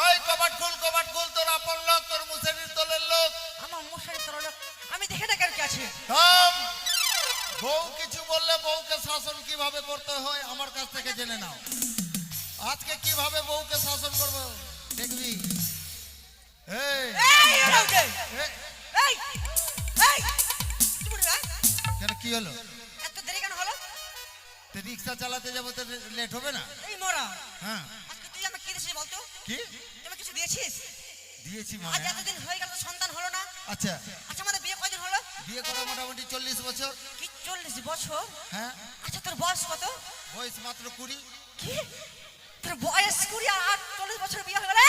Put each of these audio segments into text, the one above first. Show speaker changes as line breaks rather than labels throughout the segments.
ওই কবাট খুল কবাট খুল তোর আপন লোক তোর মুসেরির তোলের লোক।
আমার মশারি তরল আমি দেখে কেন কি আছে।
থাম বউ কিছু বললে বউকে শাসন কীভাবে করতে হয় আমার কাছ থেকে জেনে নাও। আজকে কীভাবে বউকে শাসন করব দেখবি? এই।
কি
হলো?
এত দেরি কেন হলো?
তো রিক্সা চালাতে যাব তো লেট হবে না?
এই মোরা।
হ্যাঁ।
আজকে তুই আমাকে কি বলতো?
কি
তুই আমাকে কিছু দিয়েছিস
দিয়েছি
আজ
মানে।
এতদিন হয়ে গেল সন্তান হলো না।
আচ্ছা।
আচ্ছা আমাদের বিয়ে কয়দিন হলো?
বিয়ে করা মোটামুটি চল্লিশ বছর।
কি চল্লিশ বছর?
হ্যাঁ।
আচ্ছা তোর বয়স কত?
বয়স মাত্র কুড়ি।
কি? তোর বয়স কুড়ি আর চল্লিশ বছর বিয়ে হয়ে গেল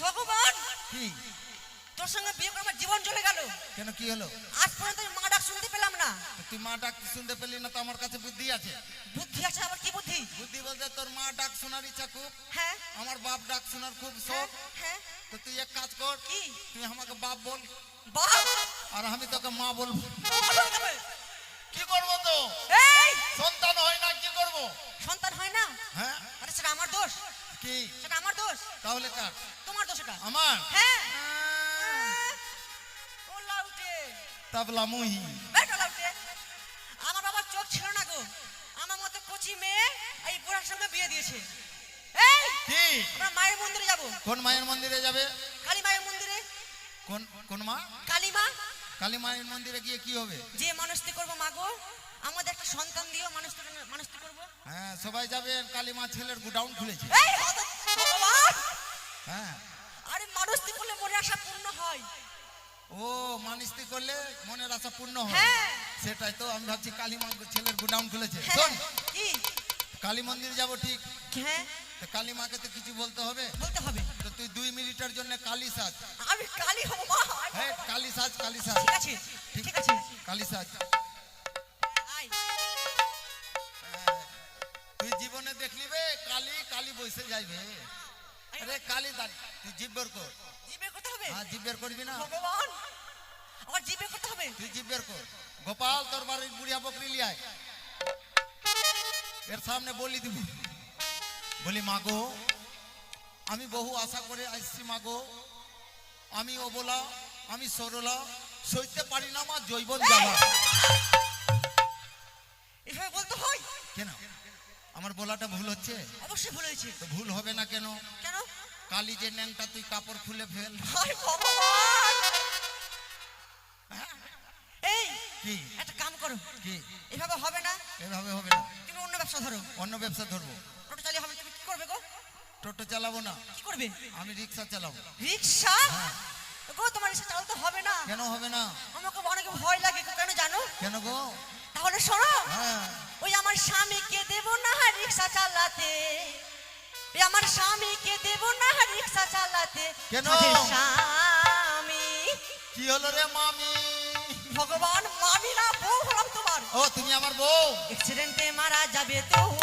ভগবান!
কি?
তোর সঙ্গে বিয়ে করে আমার জীবন চলে গেল।
কেন কি হলো?
আজ পর্যন্ত আমি মা ডাক শুনতে পেলাম না।
তুই মা ডাক শুনতে পেলি না তো আমার কাছে বুদ্ধি আছে।
বুদ্ধি আছে আবার কি বুদ্ধি?
বুদ্ধি বলতে তোর মা ডাক শোনার ইচ্ছা খুব।
হ্যাঁ।
আমার বাপ ডাক শোনার খুব
হ্যাঁ
শখ।
হ্যাঁ।
তো তুই এক কাজ কর
কি?
তুই আমাকে বাপ বল।
বাপ?
আর আমি তোকে মা বলব। কি করব তো?
এই!
সন্তান হয় না কি করব?
সন্তান হয় না?
হ্যাঁ।
আরে সেটা আমার দোষ।
কি?
সেটা আমার দোষ।
তাহলে কার?
তোমার দোষ এটা।
আমার?
হ্যাঁ।
তাবলা মুহি
আমার বাবার চোখ ছিল না গো। আমার মতো কচি মেয়ে এই বুড়ার সঙ্গে বিয়ে দিয়েছে। এই আমরা মায়ের মন্দিরে যাব।
কোন মায়ের মন্দিরে যাবে?
কালী মায়ের মন্দিরে।
কোন কোন মা?
কালী মা।
কালী মায়ের মন্দিরে গিয়ে কি হবে?
যে মানুষটি করব মা গো আমাদের একটা সন্তান দিও মানুষটি মানুষটি করব।
হ্যাঁ সবাই যাবে কালী মা ছেলের গুডাউন খুলেছে।
এই
হ্যাঁ।
আরে মানুষটি করলে মনে আশা পূর্ণ হয়।
ও মানিস্তি করলে মনের আশা পূর্ণ হয়।
হ্যাঁ।
সেটাই তো আমি ভাবছি কালী ছেলের গুডাউন খুলেছে।
হ্যাঁ।
কালী মন্দির যাব ঠিক।
হ্যাঁ।
কালী মাকে তো কিছু বলতে হবে?
বলতে হবে।
তো তুই দুই মিনিটের জন্য কালী সাজ
আমি কালী হব মা।
হ্যাঁ কালী সাজ কালী সাজ
ঠিক আছে ঠিক। আছে।
কালী সাজ তুই জীবনে দেখলিবে কালী কালী বসে যাইবে। আরে কালী তুই জিভ বের কর। জিভ বের করবি না?
ভগবান আমার জিবে করতে হবে।
তুই জিভ বের কর। গোপাল তোর বাড়ির বুড়িয়া বকরি লিয়ায় এর সামনে বলি দিব। বলি মাগো আমি বহু আশা করে আসছি মাগো আমি অবলা আমি সরলা সইতে পারি না মা জৈবন জ্বালা।
এভাবে বলতে হয়?
কেন? আমার বলাটা ভুল হচ্ছে?
অবশ্যই ভুল হয়েছে।
তো ভুল হবে না কেন?
কেন?
কালি যে ন্যাংটা তুই কাপড় খুলে ফেল।
হায় এই
কি?
একটা কাম করো।
কি?
এভাবে হবে না।
এভাবে হবে না।
তুমি অন্য ব্যবসা ধরো।
অন্য ব্যবসা ধরবো।
টোটো চালিয়ে হবে তুমি কি করবে গো?
টোটো চালাবো না।
কি করবে?
আমি রিক্সা চালাবো।
রিক্সা? গো তোমার রিক্সা চালাতে হবে না।
কেন হবে না?
আমাকে অনেক ভয় লাগে কেন জানো?
কেন গো?
তাহলে শোনো।
হ্যাঁ।
ওই আমার স্বামীকে দেব না রিক্সা চালাতে। আমার স্বামীকে দেব না রিক্সা চালাতে।
কেন?
স্বামী।
কি হলো রে মামি?
ভগবান মামি না বউ হলাম তোমার।
ও তুমি আমার বউ?
অ্যাক্সিডেন্টে মারা যাবে তুমি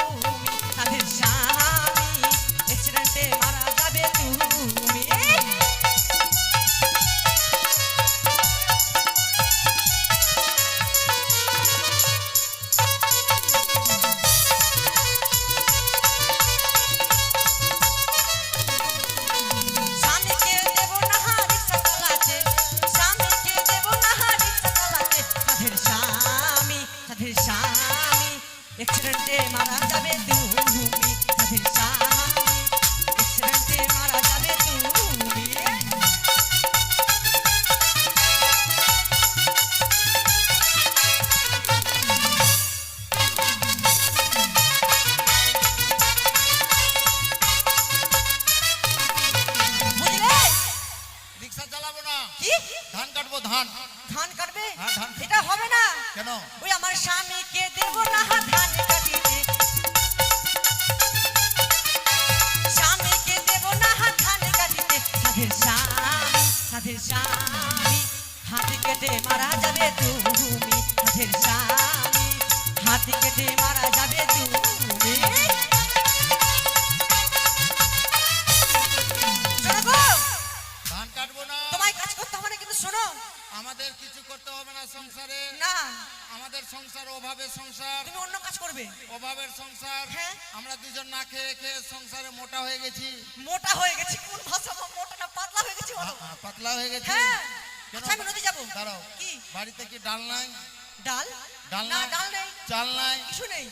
কিছু করতে হবে না সংসারে।
না।
আমাদের সংসার অভাবে সংসার।
তুমি অন্য কাজ করবে।
অভাবের সংসার।
হ্যাঁ।
আমরা দুজন না খেয়ে খেয়ে সংসারে মোটা হয়ে গেছি।
মোটা হয়ে গেছি। কোন ভাষা মোটা না পাতলা হয়ে গেছি বলো।
পাতলা হয়ে গেছি।
হ্যাঁ? আচ্ছা আমি নদী যাব।
দাঁড়াও।
কি?
বাড়িতে কি ডাল নাই?
ডাল?
ডাল
না ডাল নেই।
চাল নাই?
কিছু নেই।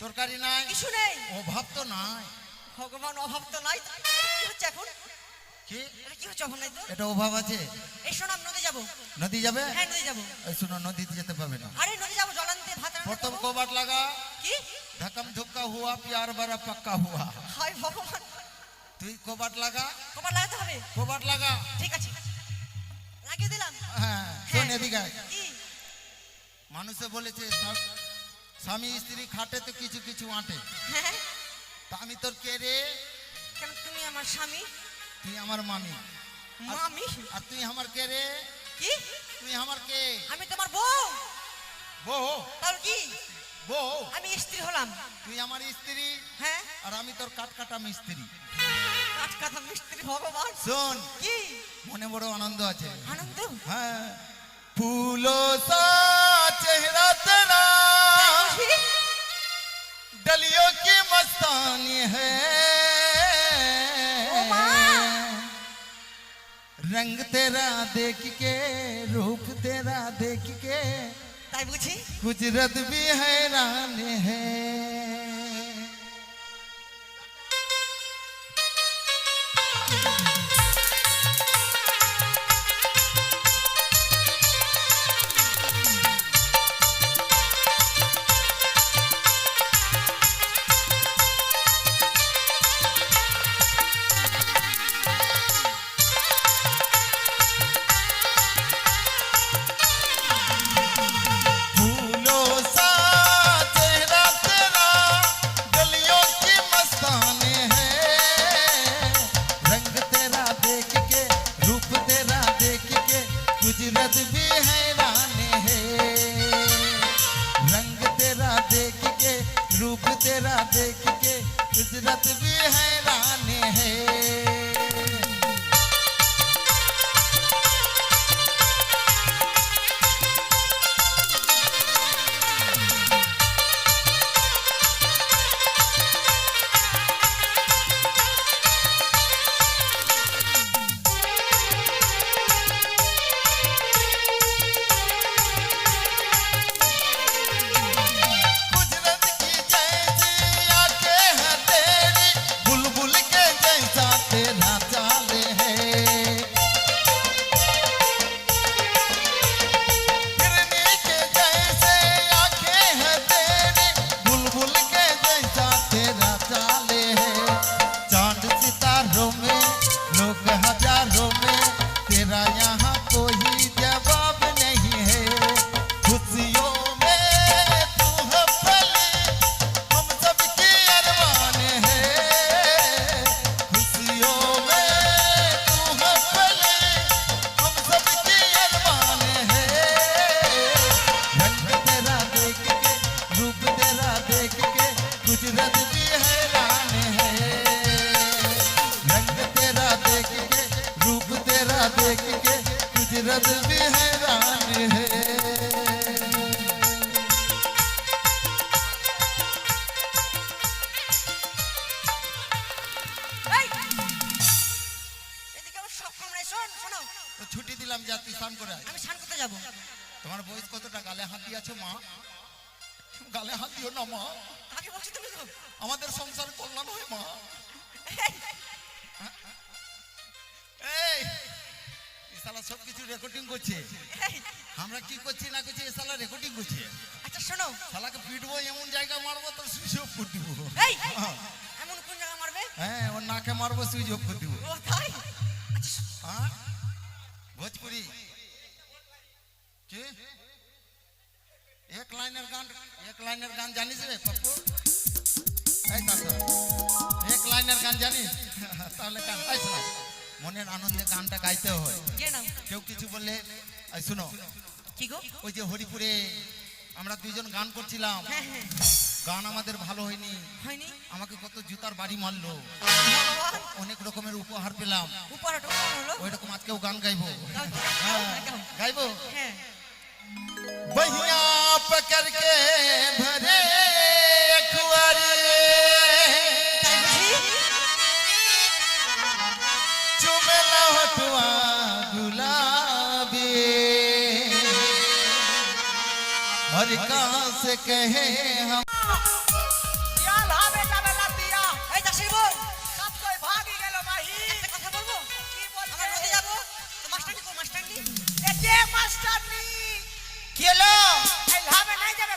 তরকারি নাই?
কিছু নেই।
অভাব তো নাই।
ভগবান অভাব তো নাই। কি হচ্ছে এখন?
কি?
এটা অভাব
এটা অভাব আছে।
এই নদী যাব।
নদী যাবে?
হ্যাঁ নদী যাব।
এই শুনো নদীতে যেতে পাবে না।
আরে নদী যাব জল আনতে ভাত রান্না
প্রথম
করব।
লাগা।
কি?
ধকম ধুক্কা হুয়া প্যার বড়া পাক্কা হুয়া।
হায় ভগবান।
তুই কোবাট লাগা?
লাগাতে হবে?
কোবাট লাগা?
ঠিক আছে। লাগিয়ে দিলাম?
হ্যাঁ শোন এদিকে মানুষে বলেছে স্বামী স্ত্রী খাটে তো কিছু কিছু আঁটে।
হ্যাঁ।
তা আমি তোর কে রে?
কেন তুমি আমার স্বামী?
তুই আমার মামি
মামি
আর তুই আমার কে রে
কি
তুই আমার কে
আমি তোমার বউ
বউ
তাহলে কি
বউ
আমি স্ত্রী হলাম
তুই আমার স্ত্রী
হ্যাঁ
আর আমি তোর কাট কাটা মিস্ত্রি
কাজ কথা মিস্ত্রি ভগবান
শোন
কি
মনে বড় আনন্দ আছে
আনন্দ
হ্যাঁ फूलों सा चेहरा तेरा
বুঝি?
डलियों की मस्तानी है रंग तेरा देख के रूप तेरा देख के।
कुछ
रद भी हैरान है। করছে? আমরা কি করছি না করছি শালা রেকর্ডিং করছে।
আচ্ছা শোনো।
শালাকে পিটবো এমন জায়গা মারবো তো সুইচ অফ করে দিব।
এই এমন কোন জায়গা মারবে?
হ্যাঁ ওর নাকে মারবো সুইচ অফ করে দিব।
ও তাই? আচ্ছা
হ্যাঁ? ভোজপুরি। কি? এক লাইনের গান এক লাইনের গান জানিস রে পপ্পু? এই তাতো এক লাইনের গান জানিস? তাহলে গান এই শোনো। মনের আনন্দে গানটা গাইতে হয়। কেউ কিছু বললে শুনো।
কি গো?
ওই যে হরিপুরে আমরা দুইজন গান করছিলাম। গান আমাদের ভালো হয়নি। আমাকে কত জুতার বাড়ি মারলো। অনেক রকমের উপহার পেলাম। ওই রকম আজকেও গান গাইবো। হ্যাঁ, গাইবো?
বহিয়া পকড়
কে ভরে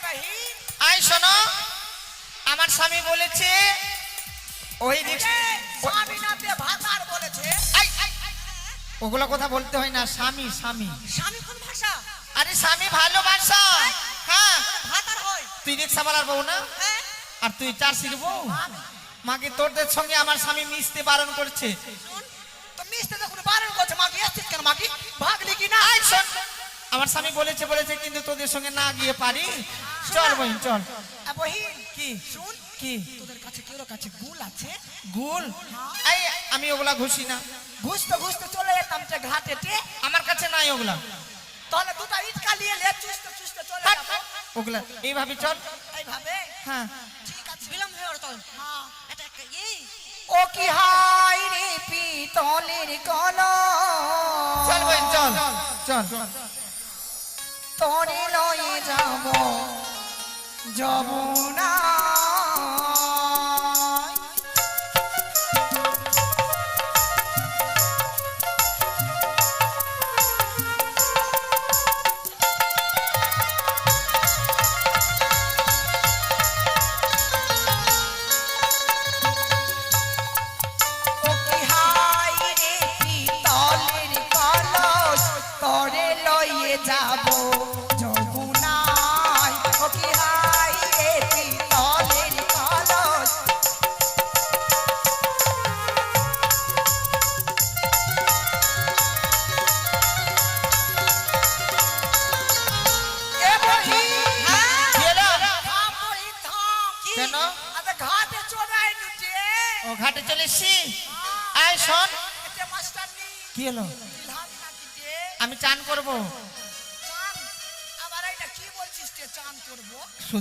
বাহি।
আই শোনো। আমার স্বামী বলেছে ওই
বলেছে।
ওগুলো কথা বলতে হয় না স্বামী স্বামী।
স্বামী কোন ভাষা?
আরে স্বামী ভালোবাসা হ্যাঁ
ভাতার হয়
তুই বউ না?
হ্যাঁ।
আর তুই চার চাষির বউ? মাকে তোরদের সঙ্গে আমার স্বামী মিশতে বারণ করছে।
তো মিস্তে যখন বারণ করছে মাকে এসছিস কেন? মাকে ভাগলি কি না?
শোন। আমার স্বামী বলেছে বলেছে কিন্তু তোদের সঙ্গে না গিয়ে পারি। চল বহিন চল।
এ বহি
কি?
শুন।
কি?
তোদের কাছে কেউ কাছে গুল আছে?
গুল? এই আমি ওগুলা ঘুষি না।
ঘুষতে ঘুষতে চলে যেতাম ঘাটেতে
আমার কাছে নাই ওগুলা।
তাহলে দুটা ইটকা নিয়ে লে চুষতে চুষতে চলে। যাব।
ওগুলা এইভাবে চল।
এইভাবে?
হ্যাঁ।
ঠিক আছে।
বিলম্ব হয়ে চল
হ্যাঁ।
এটা এই
ও কি হাই রে পিতলের কল
চল বহিন চল। চল।
তোরে লয়ে যাব। যমুনা ও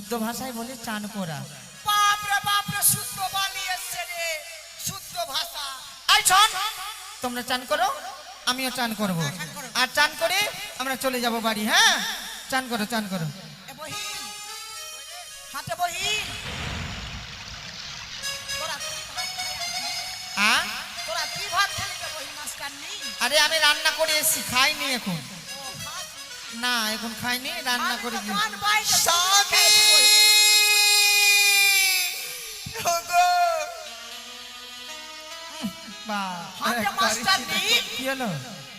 শুদ্ধ ভাষায় বলে চান করা।
বাপ রে বাপ শুদ্ধ বালি এসছে রে শুদ্ধ ভাষা।
আয় শোন তোমরা চান করো আমিও চান করব। আর চান করে আমরা চলে যাব বাড়ি হ্যাঁ? চান করো চান করো।
হাতে বহি?
হ্যাঁ?
তোরা কি ভাত খেলি তে বহি মাস্টার নি
আরে আমি রান্না করে এসেছি খাইনি এখন। না এখন খাইনি রান্না করে
হাতে মাস্টার নি
কি হলো?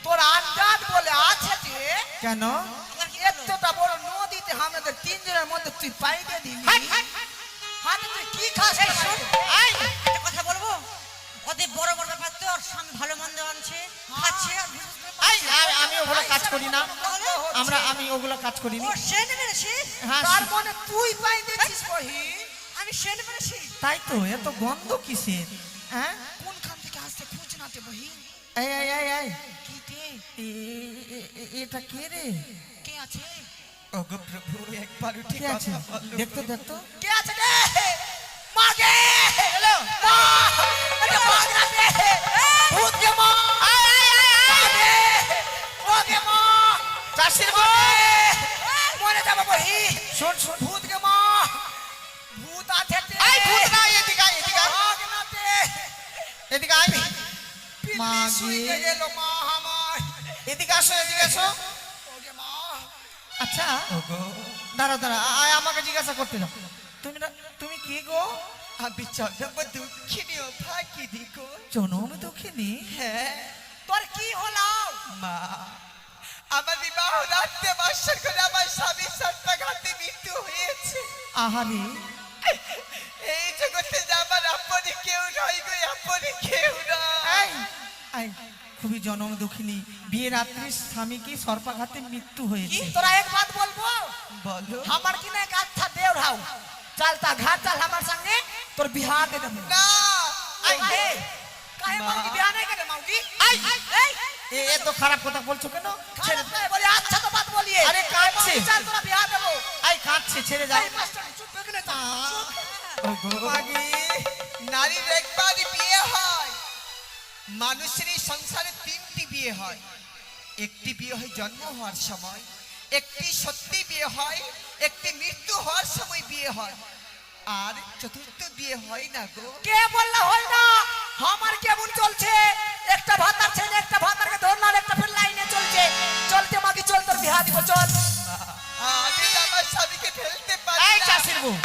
তোর আন্দাজ বলে আছে
কেন?
এতটা বড় নদীতে আমাদের তিনজনের মধ্যে তুই পাইতে হাতে তুই কি খাস
এই কথা বলব? ওদের বড় বড় ব্যাপার তো স্বামী ভালো মন্দ আনছে খাচ্ছে আর করে
আয় আয়, আমি ওগুলো কাজ করি না। আমরা আমি ওগুলো কাজ
সেন মেরেছি
হ্যাঁ
তার মনে তুই পাইতেছিস বহি
আমি সেন মেরেছি।
তাই তো এত গন্ধ কিসের? হ্যাঁ?
আসতে বহি
এই এই এই এই
কি তে
এটা কে রে
কে আছে
ওগো প্রভু একবার উঠে আছে দেখতো দেখতো
কে আছে রে মাগে হ্যালো মা এটা মাগ না ভূত কে মা আয় আয় আয় মাগে ওকে মা
চাষির বউ
মরে যাব বহি
শোন শোন
ভূত কে মা ভূত আছে তে
আয় ভূত না এদিকে এদিকে আয়
মাগ
এদিকে
পিল্লি
মাগে।
গেল মা আমার
এদিকে আসো এদিকে আসো।
ওকে মা।
আচ্ছা দাঁড়া দাঁড়া আয় আমাকে জিজ্ঞাসা করতে দাও। তুমি তুমি কে গো?
আমি জন্ম দুঃখিনী ও ভাগিনী গো।
জনম দুঃখিনী?
হ্যাঁ।
তোর কি হলো?
মা আমার বিবাহ রাত্রে বাসর করে আমার স্বামী সর্বাঘাতে মৃত্যু হয়েছে।
আহারে।
এই জগতে যাবার আপনি কেউ নয় গো আপনি কেউ নয়।
খুবই জনম দুঃখিনী। বিয়ে রাত্রে স্বামীকে সর্পাঘাতে মৃত্যু হয়েছে।
তোরা এক বাত বলব?
বলো।
আমার কি না কাজ থা দেও রাও? তা ঘাট চাল আমার সঙ্গে তোর বিহার দে দেব।
না
আই হে
কাহে
মাউজি বিহার নাই করে মাউজি?
আই
এই।
এ এত খারাপ কথা বলছো কেন? ছেড়ে
দাও বলি আচ্ছা তো বাত বলিয়ে।
আরে কাঁদছে।
চাল তোরা বিহার দেব।
আই কাঁদছে ছেড়ে দাও
এই মাস্টার চুপ করে তা।
ওগো মাগি নারী একবার বিয়ে হয়। মানুষের এই সংসারে তিনটি বিয়ে হয়। একটি বিয়ে হয় জন্ম হওয়ার সময় একটি সত্যি বিয়ে হয় একটি মৃত্যু হওয়ার সময় বিয়ে হয়। আর চতুর্থ বিয়ে হয় না গো।
কে বললে হয় না? আমার কেমন চলছে? একটা ভাতার ছেলে একটা ভাতারকে ধরলাম একটা ফের লাইনে চলছে। চলতে মাকে চল তোর বিহা দিব চল।
আমি আমার স্বামীকে ফেলতে পারি
এই। চাষির বউ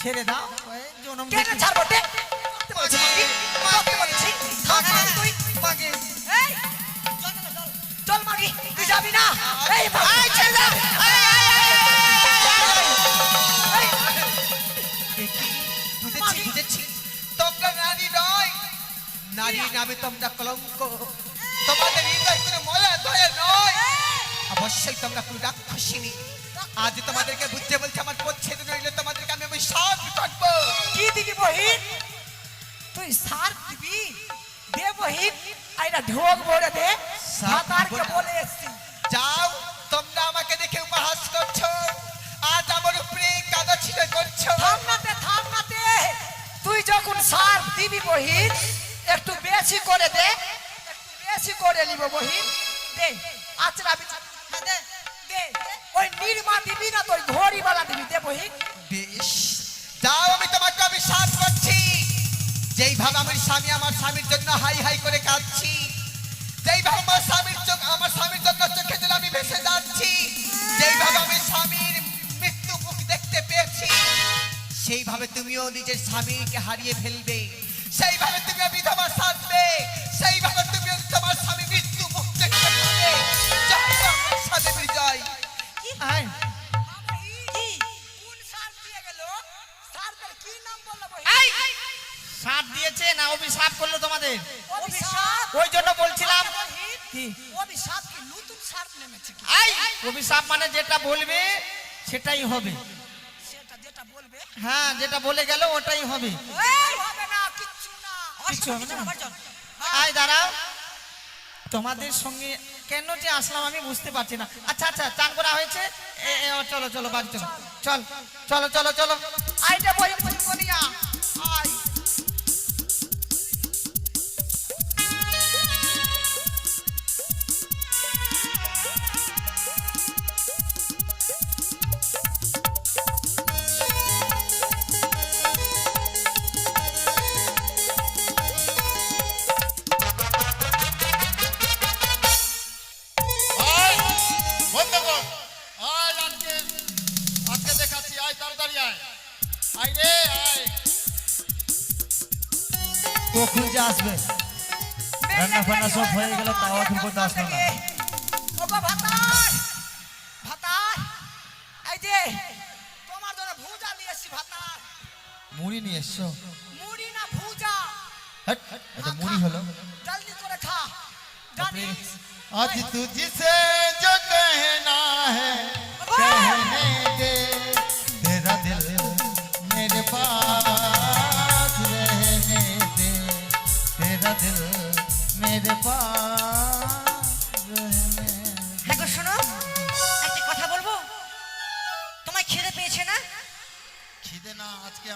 ছেড়ে দাও। জনম
কেন
দেখি।
ছাড়বো তে? করতে বলছি মাগি, তুই।
মাগে
অবশ্যই তোমরা কোনো রাক্ষসিনী আজ তোমাদেরকে বুঝতে বলছি আমার পচ্ছেদ নইলে তোমাদেরকে আমি আমি কাটবো
কি দিবি বহিন তুই সার দিবি দে বহিন আইনা ঢোক ভরে দে
সার
ভাতারকে বলে এসছি
যাও তোমরা আমাকে দেখে উপহাস করছ আজ আমার উপরে কাদা ছিটে করছ
থামনাতে থামনাতে তুই যখন সার দিবি বহিন একটু বেশি করে দে একটু বেশি করে নিব বহিন দে আচরা বিচার দে দে ওই নির্মা দিবি না তুই ঘড়িওয়ালা দিবি দে বহিন
বেশ যাও আমি তোমাকে অভিশাপ করছি যেইভাবে আমার স্বামী আমার স্বামীর জন্য হাই হাই করে কাঁদছি, যেইভাবে আমার স্বামীর চোখ আমার স্বামীর জন্য চোখে জল আমি ভেসে যাচ্ছি, যেইভাবে আমি স্বামীর মৃত্যু মুখ দেখতে পেয়েছি, সেইভাবে তুমিও নিজের স্বামীকে হারিয়ে ফেলবে, সেইভাবে তুমি বিধবা সাজবে, সেইভাবে তুমিও
তোমাদের ওই জন্য বলছিলাম
অভিশাপ
মানে যেটা বলবে সেটাই হবে। হ্যাঁ যেটা বলে গেল ওটাই হবে।
না
আয় দাঁড়াও। তোমাদের সঙ্গে কেন যে আসলাম আমি বুঝতে পারছি না। আচ্ছা আচ্ছা চান করা হয়েছে? চলো চলো বাড়ি চলো। চল চলো চলো চলো।
আইটা বই
আয়।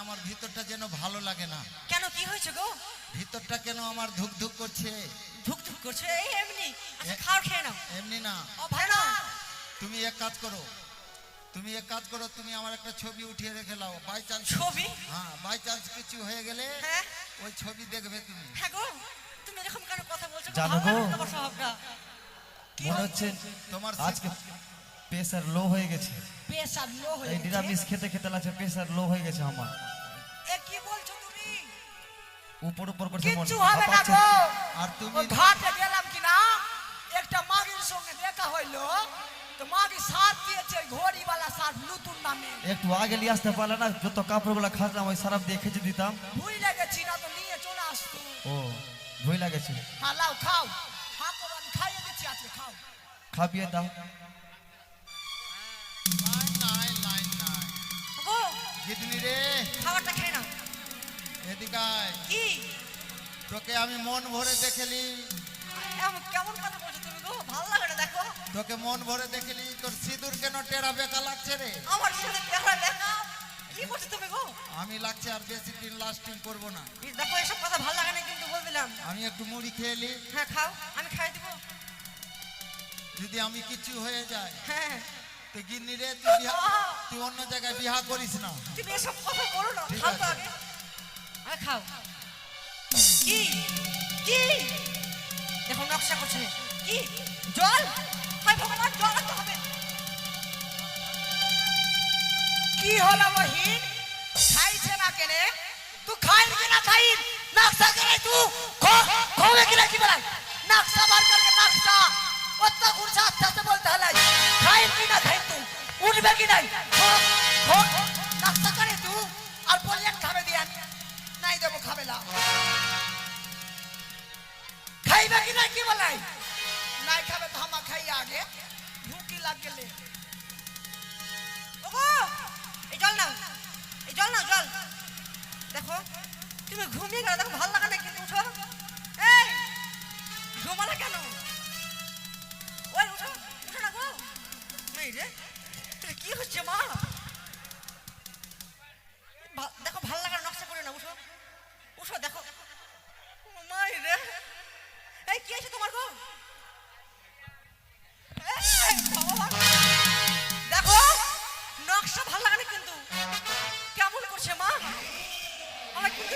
আমার ভিতরটা যেন ভালো লাগে না।
কেন কি হয়েছে গো?
ভিতরটা কেন আমার ধুক ধুক করছে?
ধুক ধুক করছে? এই এমনি। আচ্ছা খাও খেয়ে নাও।
এমনি না।
ও ভালো না।
তুমি এক কাজ করো। তুমি এক কাজ করো তুমি আমার একটা ছবি উঠিয়ে রেখে নাও বাই চান্স
ছবি?
হ্যাঁ বাই চান্স কিছু হয়ে গেলে
হ্যাঁ?
ওই ছবি দেখবে তুমি।
হ্যাঁ গো তুমি এরকম কেন কথা বলছো?
জানো গো?
তোমার স্বভাবটা।
মনে হচ্ছে
তোমার
আজকে প্রেসার লো হয়ে গেছে।
প্রেসার লো হয়ে
এই
গেছে?
নিরামিষ খেতে খেতে লাগছে প্রেসার লো হয়ে গেছে আমার।
এ কি বলছো তুমি?
উপর উপর করছে মন
হবে না গো।
আর তুমি?
ঘাটে গেলাম কি না একটা মাগির সঙ্গে দেখা হইল। তো মাগি সার দিয়েছে ঘড়িওয়ালা সার নতুন নামে।
একটু আগে নিয়ে আসতে পারলে না যত কাপড়গুলো খাসলাম ওই সারাপ দিয়ে খেতে দিতাম।
ভুই লেগেছি না তো নিয়ে চলে আসতো।
ও ভয় লাগেছে।
হ্যাঁ খাও। হ্যাঁ খাইয়ে দিচ্ছি আজকে খাও।
খাবিয়ে দাও।
লাইন নাই লাইন নাই
গো
গিদনি রে।
খাবারটা খেয়ে নাও কি?
তোকে আমি মন ভরে দেখেলি।
কেমন কথা বলছো তুমি গো? ভালো লাগে না দেখো।
তোকে মন ভরে দেখেলি তোর সিঁদুর কেন টেরা বেকা লাগছে রে?
আমার দেখা কি করছ তুমি গো?
আমি লাগছে আর বেশি দিন লাস্টিং করব না।
দেখো এসব কথা ভালো লাগে না কিন্তু বলে দিলাম
আমি একটু মুড়ি খেয়ে নি।
হ্যাঁ খাও আমি খাই দিব।
যদি আমি কিছু হয়ে যায়
হ্যাঁ।
তো গিন্নি রে তুই তুই অন্য জায়গায় বিহা করিস না।
তুমি এসব কথা বলো না। আগে আগে। খাও। কি? কি? দেখো নকশা করছে। কি? জল? হায় ভগবান, জল আনতে হবে।
কি হলো বহিন খাইছে না কেনে? তুই খাইন কি না খাইন নাকশা করে তু খো, খোবে কি না কি নাকশা বার করকে নাকশা অত গুরসা আস্তে বলতে হলাই খাইন কি না খাইন তু উঠবে কি নাই খো খো নাকশা করে তু আর দিয়ান নাই দেবো, খাবে না। খাইবে কি না কি বলাই? নাই খাবে তো হামা খাই আগে। ভুকি লাগ গেলে
এই জল নাও, এই জল জল। দেখো, তুমি ঘুমিয়ে গেলে, দেখো ভালো লাগে না কিন্তু উঠো। এই, ঘুমালে কেন? ওই, উঠো উঠো না গো। রে কি হচ্ছে মা?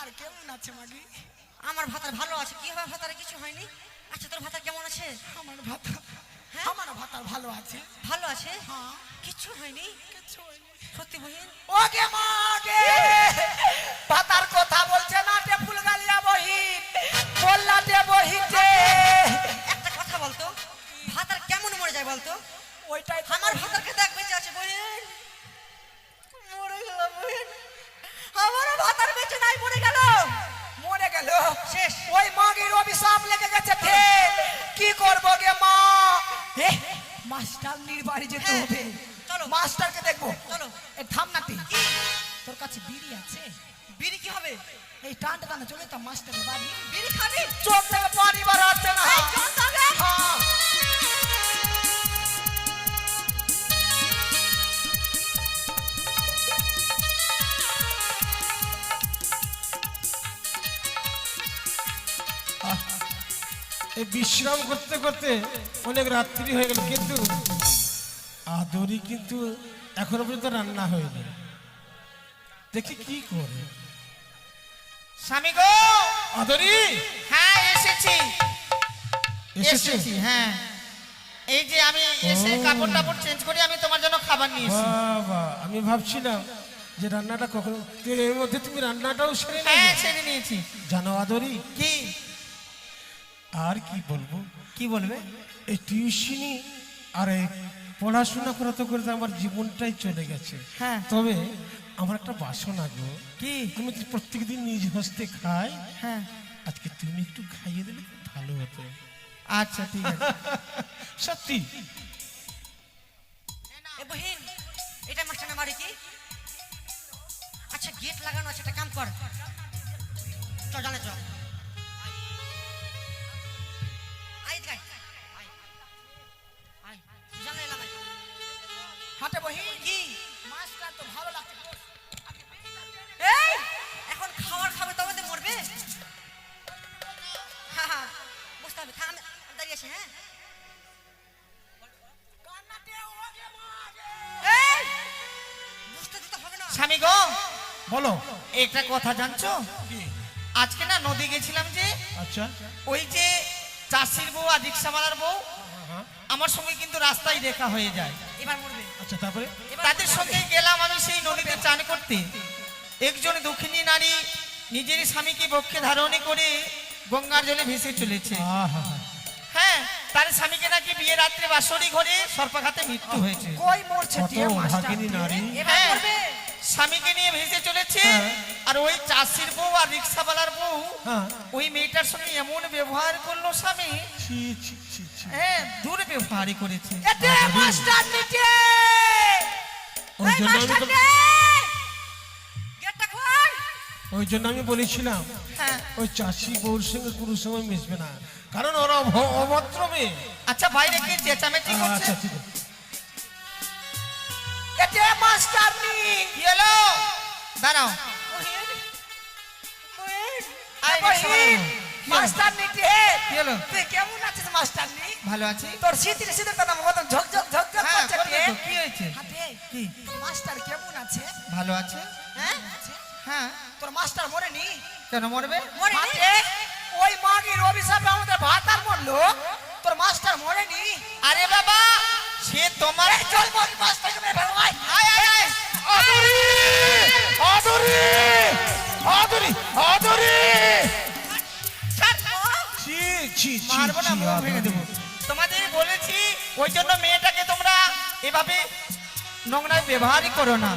ভাতার কেমন আছে মাগি?
আমার ভাতার ভালো আছে। কি হবে ভাতারে? কিছু হয়নি? আচ্ছা তোর ভাতার কেমন আছে?
আমার ভাতা
হ্যাঁ?
আমার ভাতার ভালো আছে।
ভালো আছে?
হ্যাঁ।
কিচ্ছু হয়নি?
কিছু হয়নি।
সত্যি বহিন
ওকে মাগে! ভাতার কথা বলছে না তে ফুলগালিয়া বহিন বললা তে বহিন
একটা কথা বলতো ভাতার কেমন মরে যায় বলতো?
ওইটাই
আমার
বহিন।
ভাতারকে দেখ বেঁচে আছে বহিন আমারও ভাতার বেঁচে নাই মরে গেল।
মরে গেল?
শেষ।
ওই মাগির অভিশাপ লেগে গেছে ফে কি করব গে মা? মাস্টার বাড়ি যেতে
হ্যাঁ,
হবে
চলো।
মাস্টারকে দেখব।
চলো।
এ থাম না তুই। তোর কাছে বিড়ি আছে?
বিড়ি কি হবে?
এই টান টানে চলে তো মাস্টারের বাড়ি
বিড়ি খাবি?
চোখ থেকে পানি বার হচ্ছে না।
এই
বিশ্রাম করতে করতে অনেক রাত্রি হয়ে গেল কিন্তু আদরি কিন্তু এখনও পর্যন্ত রান্না হয়নি। দেখি কি করে।
স্বামী গো!
আদরি!
হ্যাঁ এসেছি।
এসেছি?
হ্যাঁ। এই যে আমি এসে কাপড় টাপড় চেঞ্জ করে আমি তোমার জন্য খাবার নিয়েছি
বাবা আমি ভাবছিলাম যে রান্নাটা কখনো এর মধ্যে তুমি রান্নাটাও সেরে
হ্যাঁ ছেড়ে নিয়েছি।
জানো আদরি
কি?
আর কি বলব?
কি বলবে?
এই টিউশনি আর এই পড়াশোনা করতে করতে আমার জীবনটাই চলে গেছে।
হ্যাঁ।
তবে আমার একটা বাসনা গো
কি?
তুমি তো প্রত্যেকদিন নিজ হস্তে খাই
হ্যাঁ।
আজকে তুমি একটু খাইয়ে দিলে ভালো হতো।
আচ্ছা ঠিক আছে।
সত্যি।
বহিন এটা মাস্টারের বাড়ি কি? আচ্ছা গেট লাগানো আছে একটা কাম কর। চল জানে চল।
হাতে বহি
ঘি
মাছটা তো ভালো লাগছে
এই এখন খাবার খাবে তবে তো মরবে। হ্যাঁ বুঝতে হবে থাম দাঁড়িয়ে আছে হ্যাঁ?
স্বামী গো
বলো
একটা কথা জানছো? আজকে না নদী গেছিলাম যে
আচ্ছা।
ওই যে চাষির বউ আর রিক্সাওয়ালার বউ হ্যাঁ, হ্যাঁ। আমার সঙ্গে কিন্তু রাস্তায় দেখা হয়ে যায়।
এবার মরবে।
আচ্ছা তারপরে?
তাদের সঙ্গে গেলাম আমি সেই নদীতে চান করতে। একজন দক্ষিণী নারী নিজের স্বামীকে বক্ষে ধারণে করে গঙ্গার জলে ভেসে চলেছে। হ্যাঁ তার স্বামীকে নাকি বিয়ে রাত্রে বাসরি ঘরে সর্পাঘাতে মৃত্যু হয়েছে।
কই মরছে
কত
মাস্টার
এবার
হ্যাঁ,
মরবে।
স্বামীকে নিয়ে ভেসে চলেছে।
হ্যাঁ।
আর ওই চাষির বউ আর রিক্সাওয়ালার বউ
হ্যাঁ।
ওই মেয়েটার সঙ্গে এমন ব্যবহার করল স্বামী। করেছে।
এতে মাস্টার নিচে।
ওই জন্য আমি তো
গেটটা খোল।
ওই জন্য আমি বলেছিলাম
হ্যাঁ।
ওই চাষি বউর সঙ্গে কোনো সময় মিশবে না। কারণ ওরা অভদ্র মেয়ে।
আচ্ছা বাইরে কি চেঁচামেচি করছে?
আচ্ছা ঠিক আছে।
এতে মাস্টার নি।
কি হলো? দাঁড়াও।
মাস্টার নিচে
কি
তুই কেমন আছিস মাস্টার নি
ভালো আছি।
তোর শীতের শীতের কথা মত ঝক ঝক ঝক ঝক
হ্যাঁ
করছে রে।
কি হয়েছে? কি?
মাস্টার কেমন আছে?
ভালো আছে?
হ্যাঁ?
হ্যাঁ।
তোর মাস্টার মরেনি?
কেন মরবে?
মরেনি?
ওই মাগির অভিশাপে আমাদের ভাত আর মরলো। তোর মাস্টার মরেনি?
আরে বাবা সে তোমার
চল মাগি মাস্টার মেরে ফেলো আয়
আয় আয়।
আদরি! আদরি! আদরি! আদরি! ছি ছি ছি
মারবো না মুখ ভেঙে দেবো। তোমাদের বলেছি ওই জন্য মেয়েটাকে তোমরা এভাবে নোংরা ব্যবহারই করো না।